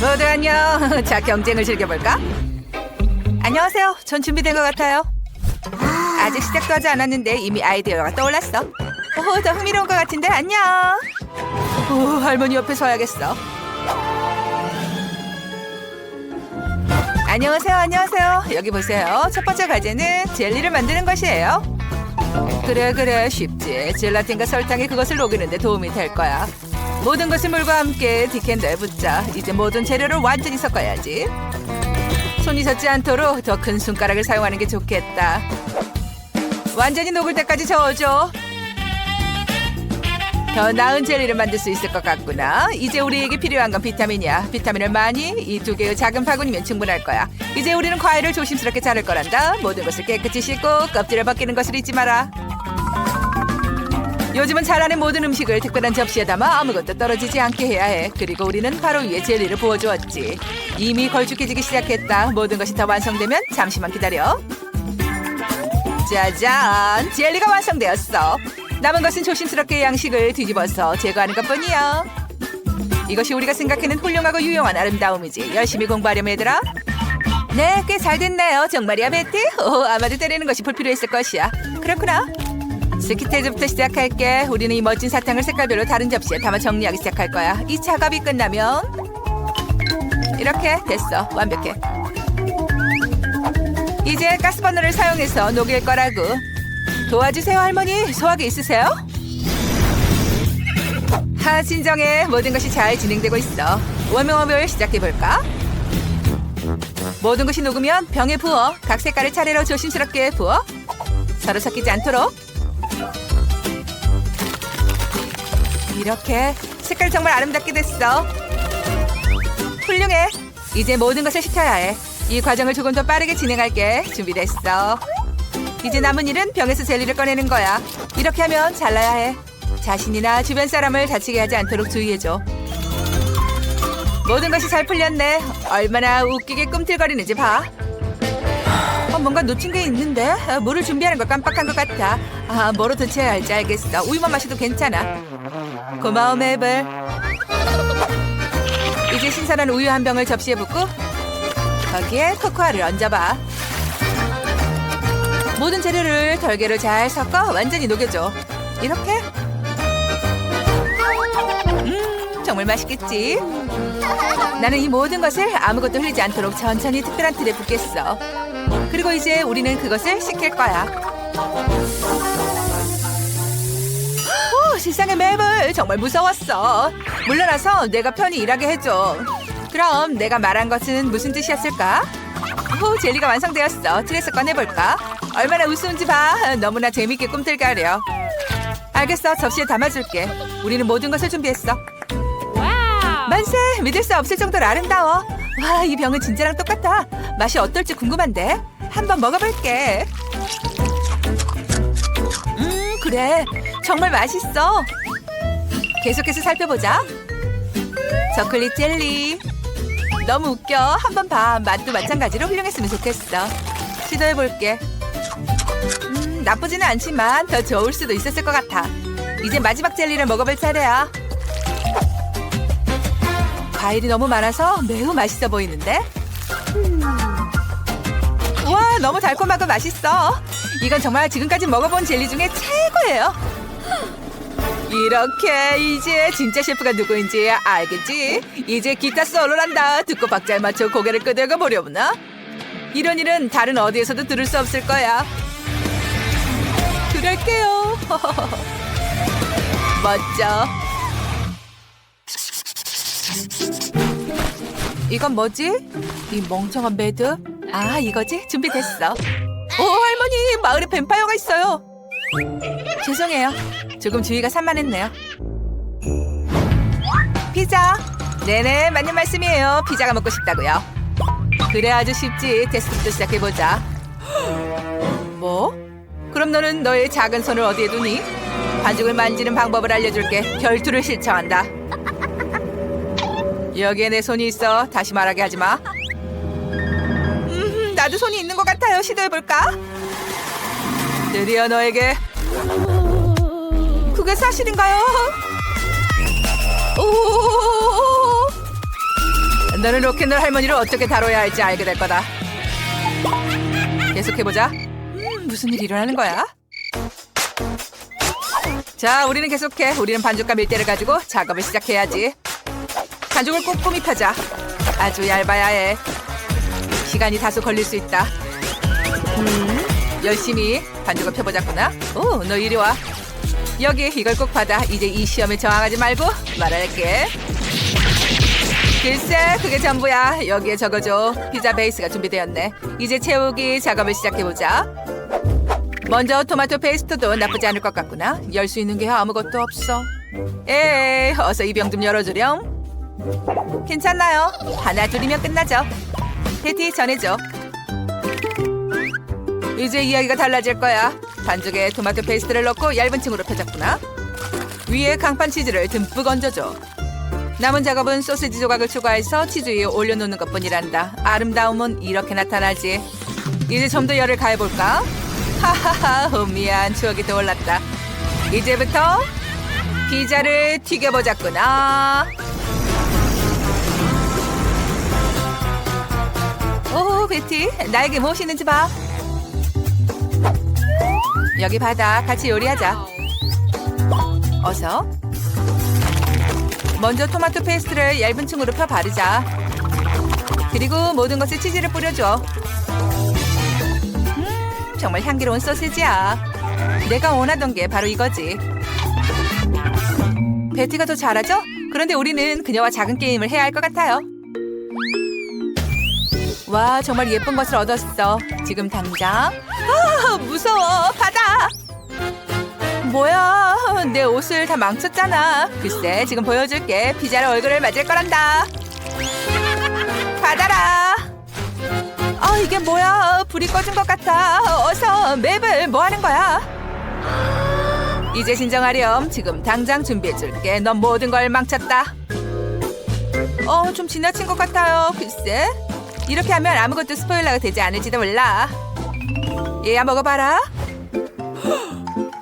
모두 안녕. 자, 경쟁을 즐겨볼까? 안녕하세요. 전 준비된 것 같아요. 아직 시작도 하지 않았는데 이미 아이디어가 떠올랐어. 오, 더 흥미로운 것 같은데 안녕. 오, 할머니 옆에 서야겠어. 안녕하세요, 안녕하세요. 여기 보세요. 첫 번째 과제는 젤리를 만드는 것이에요. 그래, 그래, 쉽지. 젤라틴과 설탕이 그것을 녹이는데 도움이 될 거야. 모든 것을 물과 함께 디캔더에 붓자. 이제 모든 재료를 완전히 섞어야지. 손이 젖지 않도록 더 큰 손가락을 사용하는 게 좋겠다. 완전히 녹을 때까지 저어줘. 더 나은 젤리를 만들 수 있을 것 같구나. 이제 우리에게 필요한 건 비타민이야. 비타민을 많이 이 두 개의 작은 바구니면 충분할 거야. 이제 우리는 과일을 조심스럽게 자를 거란다. 모든 것을 깨끗이 씻고 껍질을 벗기는 것을 잊지 마라. 요즘은 잘하는 모든 음식을 특별한 접시에 담아 아무것도 떨어지지 않게 해야 해. 그리고 우리는 바로 위에 젤리를 부어주었지. 이미 걸쭉해지기 시작했다. 모든 것이 다 완성되면 잠시만 기다려. 짜잔! 젤리가 완성되었어. 남은 것은 조심스럽게 양식을 뒤집어서 제거하는 것뿐이야. 이것이 우리가 생각하는 훌륭하고 유용한 아름다움이지. 열심히 공부하렴 얘들아. 네, 꽤 잘 됐네요. 정말이야, 베티? 오, 아마도 때리는 것이 불필요했을 것이야. 그렇구나. 스키테즈부터 시작할게. 우리는 이 멋진 사탕을 색깔별로 다른 접시에 담아 정리하기 시작할 거야. 이 작업이 끝나면 이렇게 됐어. 완벽해. 이제 가스버너를 사용해서 녹일 거라고. 도와주세요, 할머니. 소화기 있으세요? 하, 진정해. 모든 것이 잘 진행되고 있어. 워밍업을 시작해볼까? 모든 것이 녹으면 병에 부어. 각 색깔을 차례로 조심스럽게 부어. 서로 섞이지 않도록. 이렇게 색깔 정말 아름답게 됐어. 훌륭해. 이제 모든 것을 식혀야 해. 이 과정을 조금 더 빠르게 진행할게. 준비됐어. 이제 남은 일은 병에서 젤리를 꺼내는 거야. 이렇게 하면 잘라야 해. 자신이나 주변 사람을 다치게 하지 않도록 주의해줘. 모든 것이 잘 풀렸네. 얼마나 웃기게 꿈틀거리는지 봐. 어, 뭔가 놓친 게 있는데 아, 물을 준비하는 걸 깜빡한 것 같아. 아, 뭐로 대체해야 할지 알겠어. 우유만 마셔도 괜찮아. 고마워, 메이블. 이제 신선한 우유 한 병을 접시에 붓고 거기에 코코아를 얹어봐. 모든 재료를 덜개로 잘 섞어 완전히 녹여줘. 이렇게. 음, 정말 맛있겠지? 나는 이 모든 것을 아무것도 흘리지 않도록 천천히 특별한 틀에 붓겠어. 그리고 이제 우리는 그것을 식힐 거야. 오, 세상에 맵을 정말 무서웠어. 물러나서 내가 편히 일하게 해줘. 그럼 내가 말한 것은 무슨 뜻이었을까? 오, 젤리가 완성되었어. 틀에서 꺼내볼까? 얼마나 우스운지 봐. 너무나 재밌게 꿈틀거려. 알겠어. 접시에 담아줄게. 우리는 모든 것을 준비했어. 만세! 믿을 수 없을 정도로 아름다워. 와, 이 병은 진짜랑 똑같아. 맛이 어떨지 궁금한데. 한번 먹어볼게. 음, 그래. 정말 맛있어. 계속해서 살펴보자. 초콜릿 젤리. 너무 웃겨. 한번 봐. 맛도 마찬가지로 훌륭했으면 좋겠어. 시도해볼게. 음, 나쁘지는 않지만 더 좋을 수도 있었을 것 같아. 이제 마지막 젤리를 먹어볼 차례야. 과일이 너무 많아서 매우 맛있어 보이는데? 음. 와, 너무 달콤하고 맛있어. 이건 정말 지금까지 먹어본 젤리 중에 최고예요. 이렇게 이제 진짜 셰프가 누구인지 알겠지? 이제 기타 솔로란다. 듣고 박자에 맞춰 고개를 끄덕여 보려구나. 이런 일은 다른 어디에서도 들을 수 없을 거야. 그럴게요. 멋져. 이건 뭐지? 이 멍청한 베드? 아, 이거지? 준비됐어. 오, 할머니, 마을에 뱀파이어가 있어요. 죄송해요. 조금 주의가 산만했네요. 피자. 네네, 맞는 말씀이에요. 피자가 먹고 싶다고요. 그래, 아주 쉽지. 테스트부터 시작해보자. 뭐? 그럼 너는 너의 작은 손을 어디에 두니? 반죽을 만지는 방법을 알려줄게. 결투를 실천한다. 여기에 내 손이 있어. 다시 말하게 하지 마. 음, 나도 손이 있는 것 같아요. 시도해볼까? 드디어 너에게 그게 사실인가요? 오, 너는 로켓롤 할머니를 어떻게 다뤄야 할지 알게 될 거다. 계속해보자. 음, 무슨 일이 일어나는 거야? 자, 우리는 계속해. 우리는 반죽과 밀대를 가지고 작업을 시작해야지. 반죽을 꼼꼼히 펴자. 아주 얇아야 해. 시간이 다소 걸릴 수 있다. 음, 열심히 반죽을 펴보자꾸나. 오, 너 이리 와. 여기 이걸 꼭 받아. 이제 이 시험에 저항하지 말고 말할게. 글쎄, 그게 전부야. 여기에 적어줘. 피자 베이스가 준비되었네. 이제 채우기 작업을 시작해보자. 먼저 토마토 페이스트도 나쁘지 않을 것 같구나. 열 수 있는 게 아무것도 없어. 에이, 어서 이 병 좀 열어주렴. 괜찮나요? 하나 둘이면 끝나죠. 패티 전해줘. 이제 이야기가 달라질 거야. 반죽에 토마토 페이스트를 넣고 얇은 층으로 펴졌구나. 위에 강판 치즈를 듬뿍 얹어줘. 남은 작업은 소시지 조각을 추가해서 치즈 위에 올려놓는 것뿐이란다. 아름다움은 이렇게 나타나지. 이제 좀 더 열을 가해볼까? 하하하, 미안. 추억이 떠올랐다. 이제부터 피자를 튀겨보자꾸나. 오, 베티, 나에게 무엇이 있는지 봐. 여기 받아. 같이 요리하자. 어서. 먼저 토마토 페이스트를 얇은 층으로 펴 바르자. 그리고 모든 것에 치즈를 뿌려줘. 음, 정말 향기로운 소시지야. 내가 원하던 게 바로 이거지. 베티가 더 잘하죠? 그런데 우리는 그녀와 작은 게임을 해야 할 것 같아요. 와, 정말 예쁜 것을 얻었어. 지금 당장. 아, 무서워. 바다. 뭐야, 내 옷을 다 망쳤잖아. 글쎄, 지금 보여줄게. 피자를 얼굴을 맞을 거란다. 받아라. 아, 이게 뭐야? 불이 꺼진 것 같아. 어서, 맵을 뭐 하는 거야? 이제 진정하렴. 지금 당장 준비해줄게. 넌 모든 걸 망쳤다. 어, 좀 지나친 것 같아요. 글쎄. 이렇게 하면 아무것도 스포일러가 되지 않을지도 몰라. 얘야, 먹어봐라.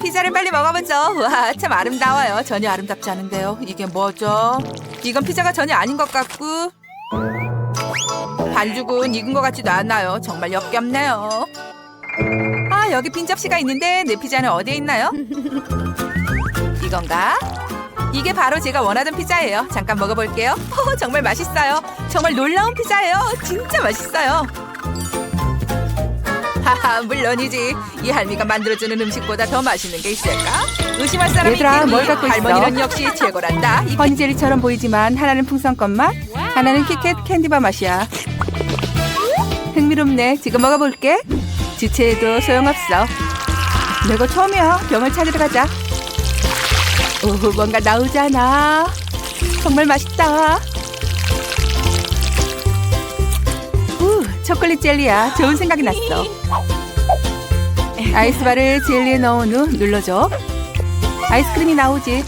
피자를 빨리 먹어보죠. 와, 참 아름다워요. 전혀 아름답지 않은데요. 이게 뭐죠? 이건 피자가 전혀 아닌 것 같고 반죽은 익은 것 같지도 않아요. 정말 역겹네요. 아, 여기 빈 접시가 있는데 내 피자는 어디에 있나요? 이건가? 이게 바로 제가 원하던 피자예요. 잠깐 먹어볼게요. 허, 정말 맛있어요. 정말 놀라운 피자예요. 진짜 맛있어요. 하하, 물론이지. 이 할미가 만들어주는 음식보다 더 맛있는 게 있을까? 의심할 사람이 얘들아, 있겠니? 뭘 갖고 있어? 할머니는 역시 최고란다. 이 허니젤리처럼 보이지만 하나는 풍선껌 맛, 하나는 키캣 캔디바 맛이야. 흥미롭네. 지금 먹어볼게. 지체해도 소용없어. 내가 처음이야. 병을 찾으러 가자. 오, 뭔가 나오잖아. 정말 맛있다. 우, 초콜릿 젤리야. 좋은 생각이 났어. 아이스바를 젤리에 넣은 후 눌러줘. 아이스크림이 나오지.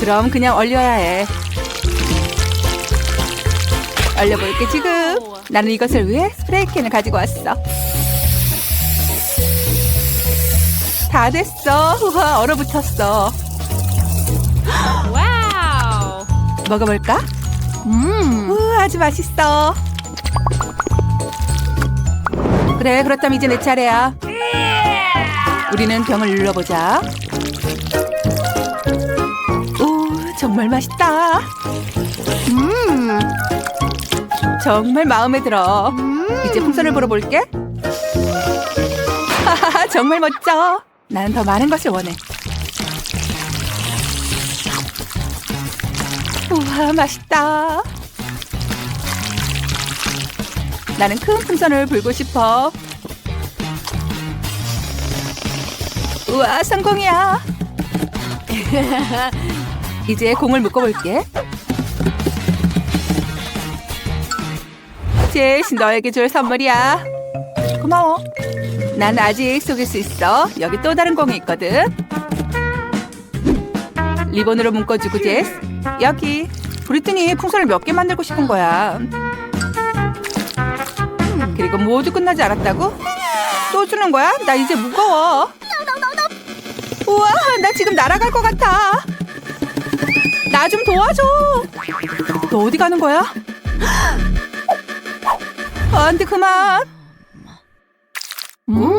그럼 그냥 얼려야 해. 얼려볼게 지금. 나는 이것을 위해 스프레이 캔을 가지고 왔어. 다 됐어. 우와 얼어붙었어. 와우. 먹어볼까? 음, 우와 아주 맛있어. 그래 그렇다면 이제 내 차례야. 우리는 병을 눌러보자. 오 정말 맛있다. 음, 정말 마음에 들어. 이제 풍선을 불어볼게. 하하하 정말 멋져. 나는 더 많은 것을 원해. 우와 맛있다. 나는 큰 풍선을 불고 싶어. 우와 성공이야. 이제 공을 묶어볼게. 제시 너에게 줄 선물이야. 고마워. 난 아직 속일 수 있어. 여기 또 다른 공이 있거든. 리본으로 묶어주고 제스. 여기. 브리트니 풍선을 몇 개 만들고 싶은 거야. 그리고 모두 끝나지 않았다고? 또 주는 거야? 나 이제 무거워. 우와, 나 지금 날아갈 것 같아. 나 좀 도와줘. 너 어디 가는 거야? 안 돼, 그만.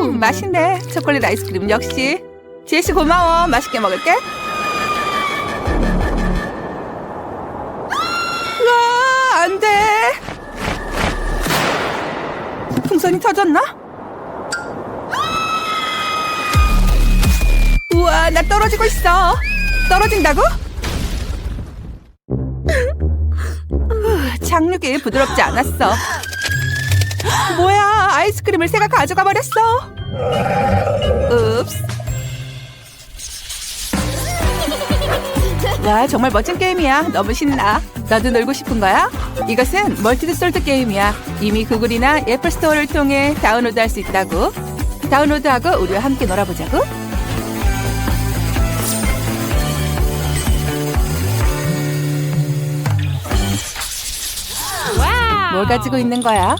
음, 맛있네. 초콜릿 아이스크림 역시. 제시 고마워. 맛있게 먹을게. 와, 안 돼. 풍선이 터졌나? 우와, 나 떨어지고 있어. 떨어진다고? 후, 착륙이 부드럽지 않았어. 뭐야, 아이스크림을 새가 가져가 버렸어. 읍스. 와, 정말 멋진 게임이야. 너무 신나. 너도 놀고 싶은 거야? 이것은 멀티드 솔트 게임이야. 이미 구글이나 애플 스토어를 통해 다운로드 할 수 있다고. 다운로드하고 우리와 함께 놀아보자고. 뭘 가지고 있는 거야?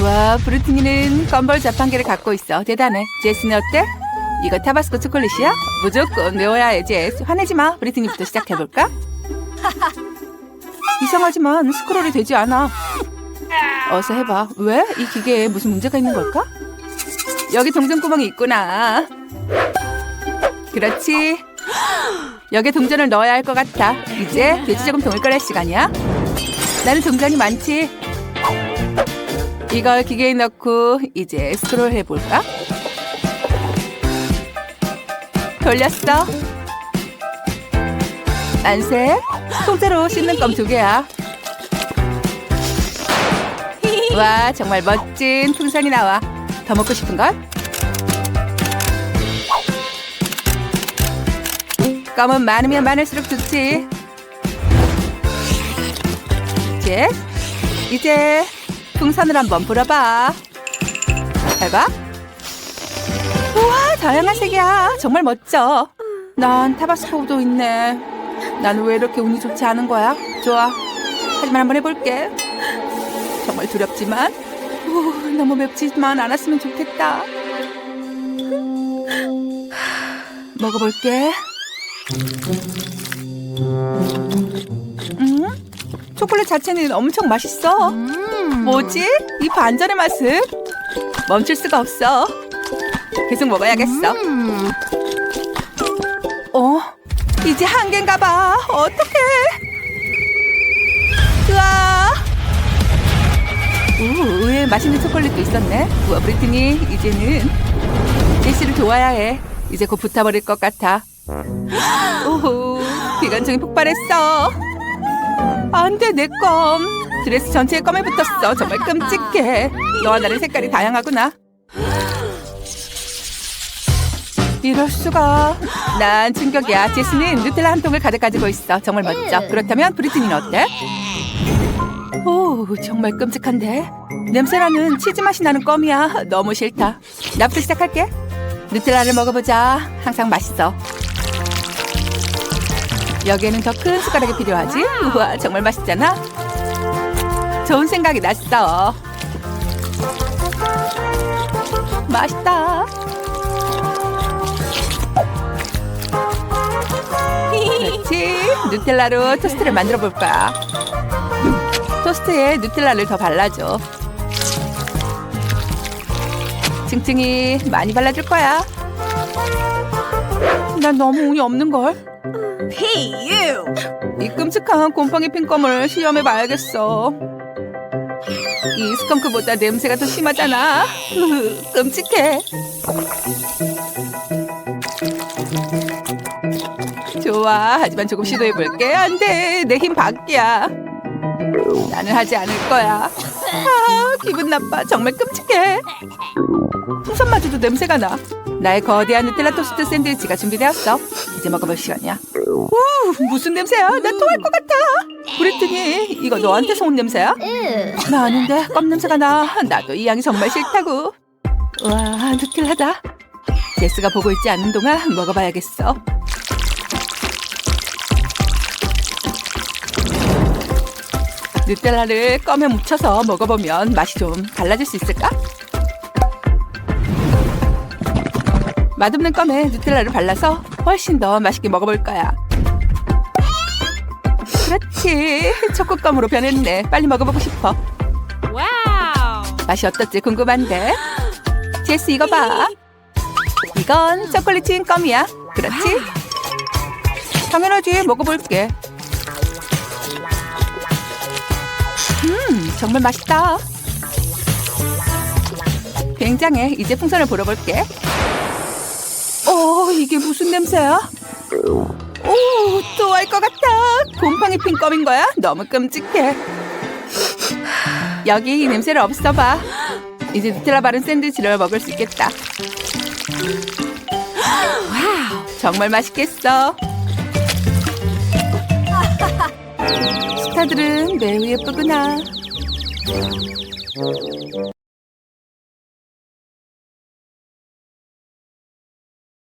우와, 브루트니는 건벌 자판기를 갖고 있어. 대단해. 제스는 어때? 이거 타바스코 초콜릿이야? 무조건 매워야 해, 제스. 화내지 마. 브리트니부터 시작해볼까? 이상하지만 스크롤이 되지 않아. 어서 해봐. 왜? 이 기계에 무슨 문제가 있는 걸까? 여기 동전 구멍이 있구나. 그렇지. 여기에 동전을 넣어야 할 것 같아. 이제 돼지저금 통을 꺼낼 시간이야. 나는 동전이 많지. 이걸 기계에 넣고 이제 스크롤 해볼까? 돌렸어. 만세. 통째로 씹는 껌 두 개야. 와, 정말 멋진 풍선이 나와. 더 먹고 싶은 것? 껌은 많으면 많을수록 좋지. 이제, 이제 풍선을 한번 불어봐. 잘 봐. 우와, 다양한 색이야. 정말 멋져. 난 타바스코도 있네. 나는 왜 이렇게 운이 좋지 않은 거야? 좋아. 하지만 한번 해볼게. 정말 두렵지만, 오, 너무 맵지만 않았으면 좋겠다. 먹어볼게. 음? 초콜릿 자체는 엄청 맛있어. 뭐지? 이 반전의 맛은? 멈출 수가 없어. 계속 먹어야겠어. 어? 이제 한계인가 봐. 어떡해. 우와. 오, 의외의 맛있는 초콜릿도 있었네. 우와, 브리트니, 이제는 제시를 도와야 해. 이제 곧 붙어버릴 것 같아. 오호, 기관총이 폭발했어. 안 돼, 내 껌. 드레스 전체에 껌이 붙었어. 정말 끔찍해. 너와 나는 색깔이 다양하구나. 이럴 수가. 난 충격이야. 제스는 누텔라 한 통을 가득 가지고 있어. 정말 멋져. 그렇다면 브리트니는 어때? 오, 정말 끔찍한데. 냄새나는 치즈 맛이 나는 껌이야. 너무 싫다. 나부터 시작할게. 누텔라를 먹어보자. 항상 맛있어. 여기에는 더 큰 숟가락이 필요하지? 우와, 정말 맛있잖아. 좋은 생각이 났어. 맛있다. 그렇지. 누텔라로 토스트를 만들어 볼 거야. 토스트에 누텔라를 더 발라줘. 층층이 많이 발라줄 거야. 난 너무 운이 없는 걸. You! 이 끔찍한 곰팡이 핀껌을 시험해 봐야겠어. 이 스컹크보다 냄새가 더 심하잖아. 끔찍해. 좋아. 하지만 조금 시도해볼게. 안 돼. 내 힘 밖이야. 나는 하지 않을 거야. 아, 기분 나빠. 정말 끔찍해. 풍선마저도 냄새가 나. 나의 거대한 누텔라 토스트 샌드위치가 준비되었어. 이제 먹어볼 시간이야. 우, 무슨 냄새야? 나 토할 것 같아. 브리트니, 이거 너한테 서 온 냄새야? 나 아닌데 껌 냄새가 나. 나도 이 향이 정말 싫다고. 와, 누텔라다. 제스가 보고 있지 않는 동안 먹어봐야겠어. 누텔라를 껌에 묻혀서 먹어보면 맛이 좀 달라질 수 있을까? 맛없는 껌에 누텔라를 발라서 훨씬 더 맛있게 먹어볼 거야. 그렇지. 초코껌으로 변했네. 빨리 먹어보고 싶어. Wow. 맛이 어떨지 궁금한데. 제스 이거 봐. 이건 초콜릿 튀긴 껌이야. 그렇지? 당연하지. 먹어볼게. 음, 정말 맛있다. 굉장해. 이제 풍선을 불어볼게. 오, 이게 무슨 냄새야? 오, 좋아할 것 같아. 곰팡이 핀 껌인 거야? 너무 끔찍해. 여기 이 냄새를 없애봐. 이제 누텔라 바른 샌드위치를 먹을 수 있겠다. 와우, 정말 맛있겠어. 스타들은 매우 예쁘구나.